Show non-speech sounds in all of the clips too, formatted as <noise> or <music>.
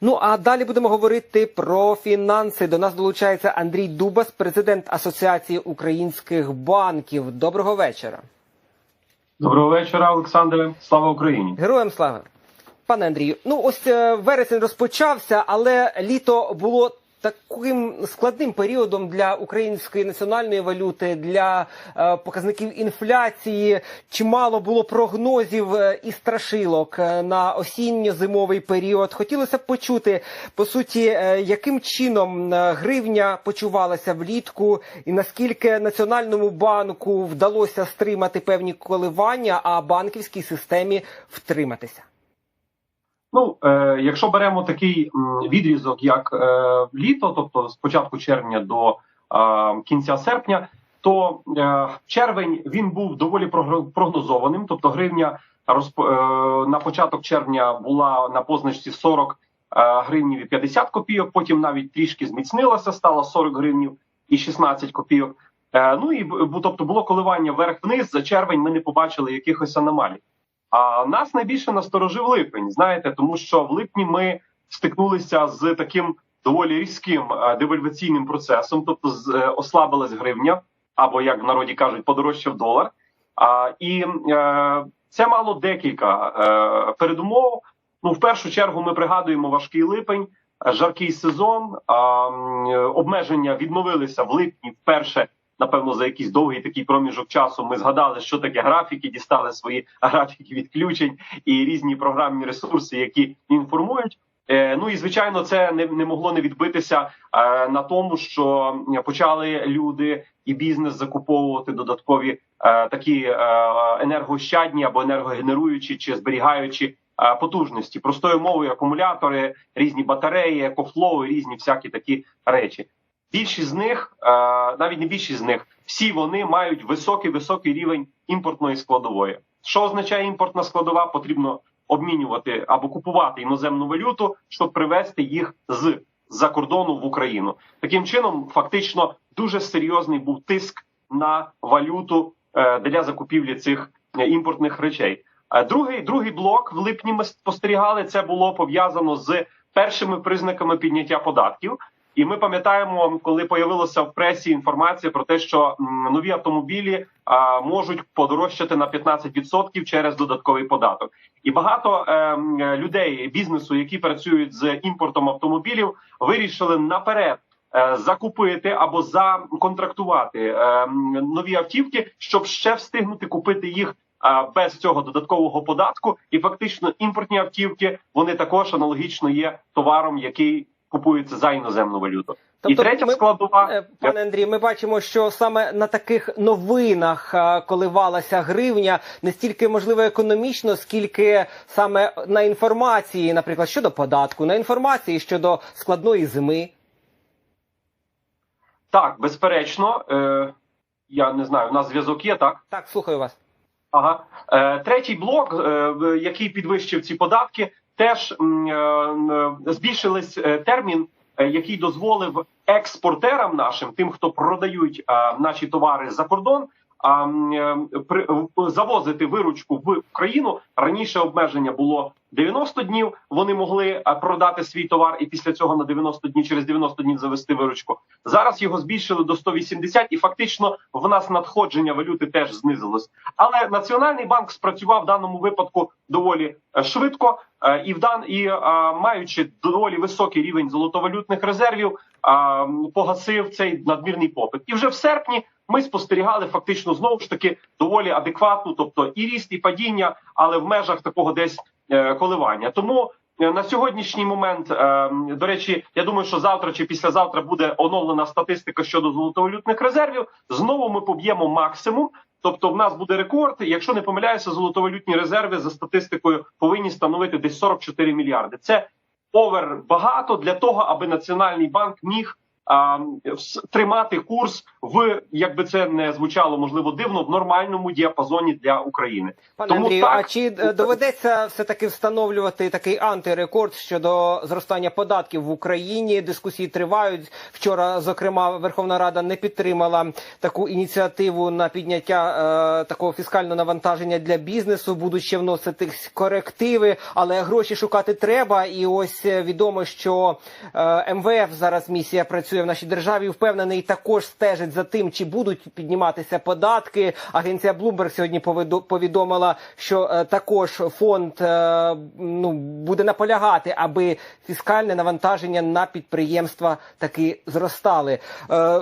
Ну а далі будемо говорити про фінанси. До нас долучається Андрій Дубас, президент Асоціації українських банків. Доброго вечора. Доброго вечора, Олександре. Слава Україні! Героям слава. Пане Андрію, ну ось е, вересень розпочався, але літо було таким складним періодом для української національної валюти, для е, показників інфляції. Чимало було прогнозів е, і страшилок е, на осінньо-зимовий період. Хотілося б почути по суті, е, яким чином гривня почувалася влітку, і наскільки національному банку вдалося стримати певні коливання, а банківській системі втриматися. Ну, е, якщо беремо такий відрізок, як е, літо, тобто з початку червня до е, кінця серпня, то е, червень він був доволі прогнозованим. Тобто, гривня розп... е, на початок червня була на позначці 40 е, гривнів і 50 копійок. Потім навіть трішки зміцнилася, стало 40 гривнів і 16 копійок. Е, ну і тобто було коливання вверх-вниз. За червень ми не побачили якихось аномалій. А нас найбільше насторожив липень, знаєте, тому що в липні ми стикнулися з таким доволі різким е, девальваційним процесом, тобто е, ослабилась гривня, або як в народі кажуть, подорожчав долар. А, і е, це мало декілька е, передумов. Ну, в першу чергу, ми пригадуємо важкий липень, жаркий сезон. Е, обмеження відновилися в липні вперше напевно, за якийсь довгий такий проміжок часу ми згадали, що таке графіки, дістали свої <laughs> графіки відключень і різні програмні ресурси, які інформують. Е, ну і звичайно, це не, не могло не відбитися е, на тому, що почали люди і бізнес закуповувати додаткові е, такі е, енергоощадні або енергогенеруючі чи зберігаючі потужності. Простою мовою акумулятори, різні батареї, екофлоу, різні всякі такі речі. Більшість з них, е, навіть не більшість з них, всі вони мають високий високий рівень імпортної складової. Що означає імпортна складова? Потрібно обмінювати або купувати іноземну валюту, щоб привезти їх з за кордону в Україну. Таким чином, фактично, дуже серйозний був тиск на валюту е, для закупівлі цих е, імпортних речей. Другий другий блок в липні ми спостерігали. Це було пов'язано з першими признаками підняття податків. І ми пам'ятаємо, коли появилася в пресі інформація про те, що нові автомобілі а, можуть подорожчати на 15% через додатковий податок. І багато е, людей бізнесу, які працюють з імпортом автомобілів, вирішили наперед. е, Закупити або законтрактувати е, нові автівки, щоб ще встигнути купити їх без цього додаткового податку, і фактично імпортні автівки вони також аналогічно є товаром, який купується за іноземну валюту. і третя Тобто ми- складова Е, Пане Андрій, ми бачимо, що саме на таких новинах е, коливалася гривня не стільки можливо економічно, скільки саме на інформації, наприклад, щодо податку, на інформації щодо складної зими. так, безперечно. Е, я не знаю, у нас зв'язок є, так? Так, слухаю вас. Ага. Е, третій блок, е, який підвищив ці податки, теж е, м, збільшились е, термін, е, який дозволив експортерам нашим, тим, хто продають е, наші товари за кордон, а, е, при- завозити виручку в Україну. Раніше обмеження було 90 днів. Вони могли е, продати свій товар і після цього на 90 днів через 90 днів завести виручку. Зараз його збільшили до 180 і фактично в нас надходження валюти теж знизилось. Але Національний банк спрацював в даному випадку доволі е, швидко е, і в дан і е, маючи доволі високий рівень золотовалютних резервів, е, погасив цей надмірний попит. І вже в серпні ми спостерігали фактично знову ж таки доволі адекватну, тобто і ріст, і падіння, але в межах такого десь е, коливання. Тому е, на сьогоднішній момент, е, до речі, я думаю, що завтра чи післязавтра буде оновлена статистика щодо золотовалютних резервів. Знову ми поб'ємо максимум. Тобто, в нас буде рекорд. Якщо не помиляюся, золотовалютні резерви за статистикою повинні становити десь 44 мільярди. Це овер багато для того, аби національний банк міг тримати курс в як би це не звучало можливо дивно в нормальному діапазоні для України. Пане Тому Андрію, так, а чи доведеться все таки встановлювати такий антирекорд щодо зростання податків в Україні? Дискусії тривають. Вчора, зокрема, Верховна Рада не підтримала таку ініціативу на підняття е, такого фіскального навантаження для бізнесу. Будуть ще вносити корективи, але гроші шукати треба. І ось е, відомо, що е, МВФ зараз місія працює в нашій державі. Впевнений, також стежить за тим, чи будуть підніматися податки. Агенція Bloomberg сьогодні повідомила, що е, також фонд е, ну буде наполягати, аби фіскальне навантаження на підприємства таки зростали. Е,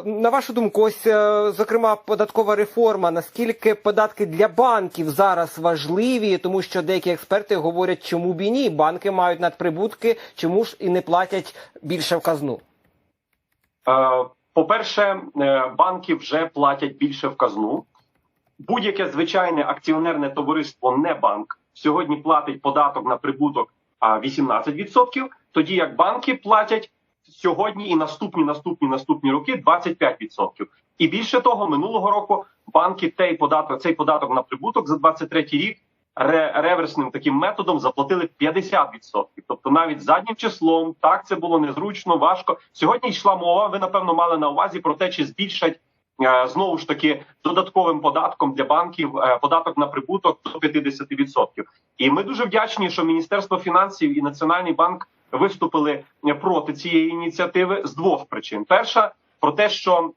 на вашу думку, ось зокрема податкова реформа. Наскільки податки для банків зараз важливі, тому що деякі експерти говорять, чому б і ні, банки мають надприбутки, чому ж і не платять більше в казну. Е, По-перше, е, банки вже платять більше в казну. Будь-яке звичайне акціонерне товариство, не банк, сьогодні платить податок на прибуток а, 18%, тоді як банки платять сьогодні і наступні, наступні, наступні роки 25%. І більше того, минулого року банки цей податок, цей податок на прибуток за 23 рік реверсним таким методом заплатили 50%. Тобто навіть заднім числом так це було незручно, важко. Сьогодні йшла мова. Ви напевно мали на увазі про те, чи збільшать е, знову ж таки додатковим податком для банків е, податок на прибуток до 50%. І ми дуже вдячні, що Міністерство фінансів і Національний банк виступили е, проти цієї ініціативи з двох причин: перша про те, що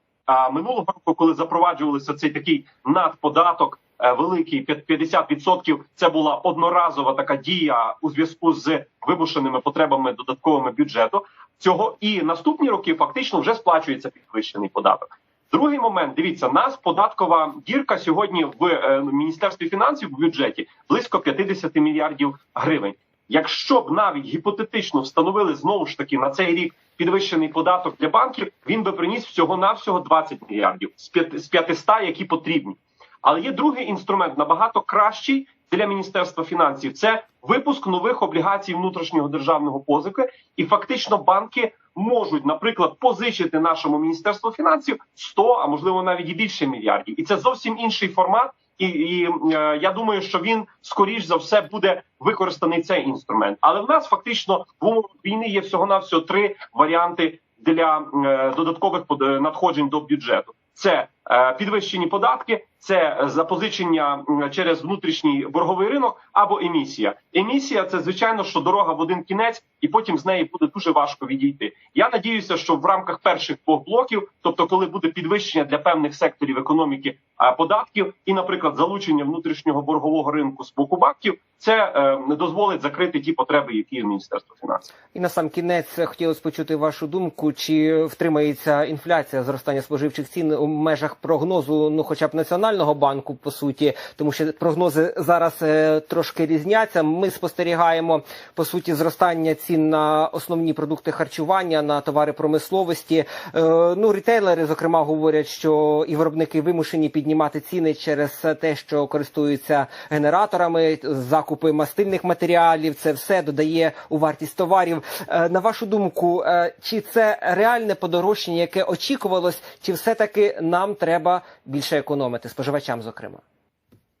минулого року, коли запроваджувався цей такий надподаток. Е, Великий п'ят- 50% це була одноразова така дія у зв'язку з вимушеними потребами додатковими бюджету. Цього і наступні роки фактично вже сплачується підвищений податок. Другий момент, дивіться, нас податкова дірка сьогодні в е, міністерстві фінансів в бюджеті близько 50 мільярдів гривень. Якщо б навіть гіпотетично встановили знову ж таки на цей рік підвищений податок для банків, він би приніс всього навсього 20 мільярдів з 500, які потрібні. Але є другий інструмент набагато кращий для міністерства фінансів. Це випуск нових облігацій внутрішнього державного позики, і фактично банки можуть, наприклад, позичити нашому міністерству фінансів 100, а можливо навіть і більше мільярдів. І це зовсім інший формат. І, і е, я думаю, що він скоріш за все буде використаний цей інструмент. Але в нас фактично в умовах війни є всього навсього три варіанти для е, додаткових надходжень до бюджету. Це е, підвищені податки, це запозичення через внутрішній борговий ринок або емісія. Емісія це звичайно, що дорога в один кінець, і потім з неї буде дуже важко відійти. Я надіюся, що в рамках перших двох блоків, тобто, коли буде підвищення для певних секторів економіки податків, і, наприклад, залучення внутрішнього боргового ринку з боку банків, це е, дозволить закрити ті потреби, які є міністерство фінансів. І на сам кінець хотілося почути вашу думку, чи втримається інфляція зростання споживчих цін у межах прогнозу, ну хоча б національного банку, по суті, тому що прогнози зараз е, трошки різняться. Ми спостерігаємо по суті зростання цін на основні продукти харчування, на товари промисловості. Е, ну рітейлери, зокрема, говорять, що і виробники вимушені піднімати ціни через те, що користуються генераторами, закупи мастильних матеріалів. Це все додає у вартість товарів. Е, На вашу думку, чи це реальне подорожчання, яке очікувалось, чи все таки нам треба більше економити споживачам, зокрема?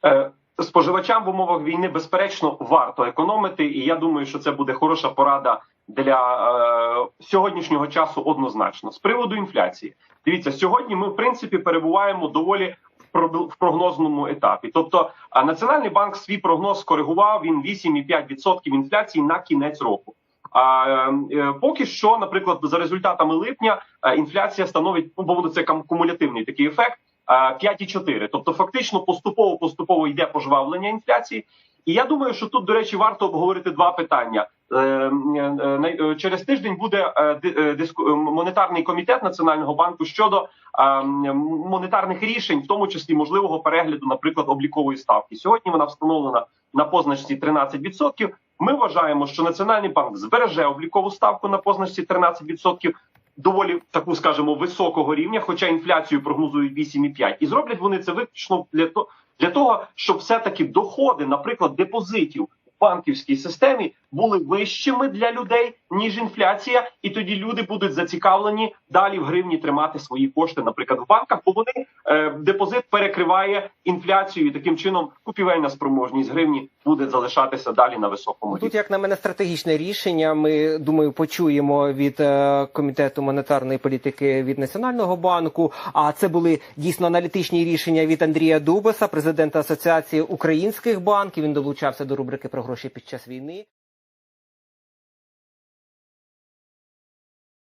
Е, Споживачам в умовах війни безперечно варто економити, і я думаю, що це буде хороша порада для е, сьогоднішнього часу однозначно. З приводу інфляції, дивіться, сьогодні ми в принципі перебуваємо доволі в прогнозному етапі. Тобто, Національний банк свій прогноз скоригував він 8,5% інфляції на кінець року. А е, поки що, наприклад, за результатами липня е, інфляція становить бо це кумулятивний такий ефект. Е, 5,4. Тобто, фактично, поступово поступово йде пожвавлення інфляції. І я думаю, що тут, до речі, варто обговорити два питання. Е, е, е, е, Через тиждень буде е, е, е, монетарний комітет національного банку щодо е, монетарних рішень, в тому числі можливого перегляду, наприклад, облікової ставки. Сьогодні вона встановлена на позначці 13%. Ми вважаємо, що Національний банк збереже облікову ставку на позначці 13%, доволі таку, скажімо, високого рівня, хоча інфляцію прогнозують 8,5. І зроблять вони це виключно для того, для того, щоб все таки доходи, наприклад, депозитів банківській системі були вищими для людей ніж інфляція, і тоді люди будуть зацікавлені далі в гривні тримати свої кошти, наприклад, в банках, бо вони е, депозит перекриває інфляцію, і таким чином купівельна спроможність гривні буде залишатися далі на високому рівні. Тут, як на мене, стратегічне рішення. Ми думаю, почуємо від е, комітету монетарної політики від Національного банку. А це були дійсно аналітичні рішення від Андрія Дубаса, президента Асоціації українських банків. Він долучався до рубрики про гроші під час війни.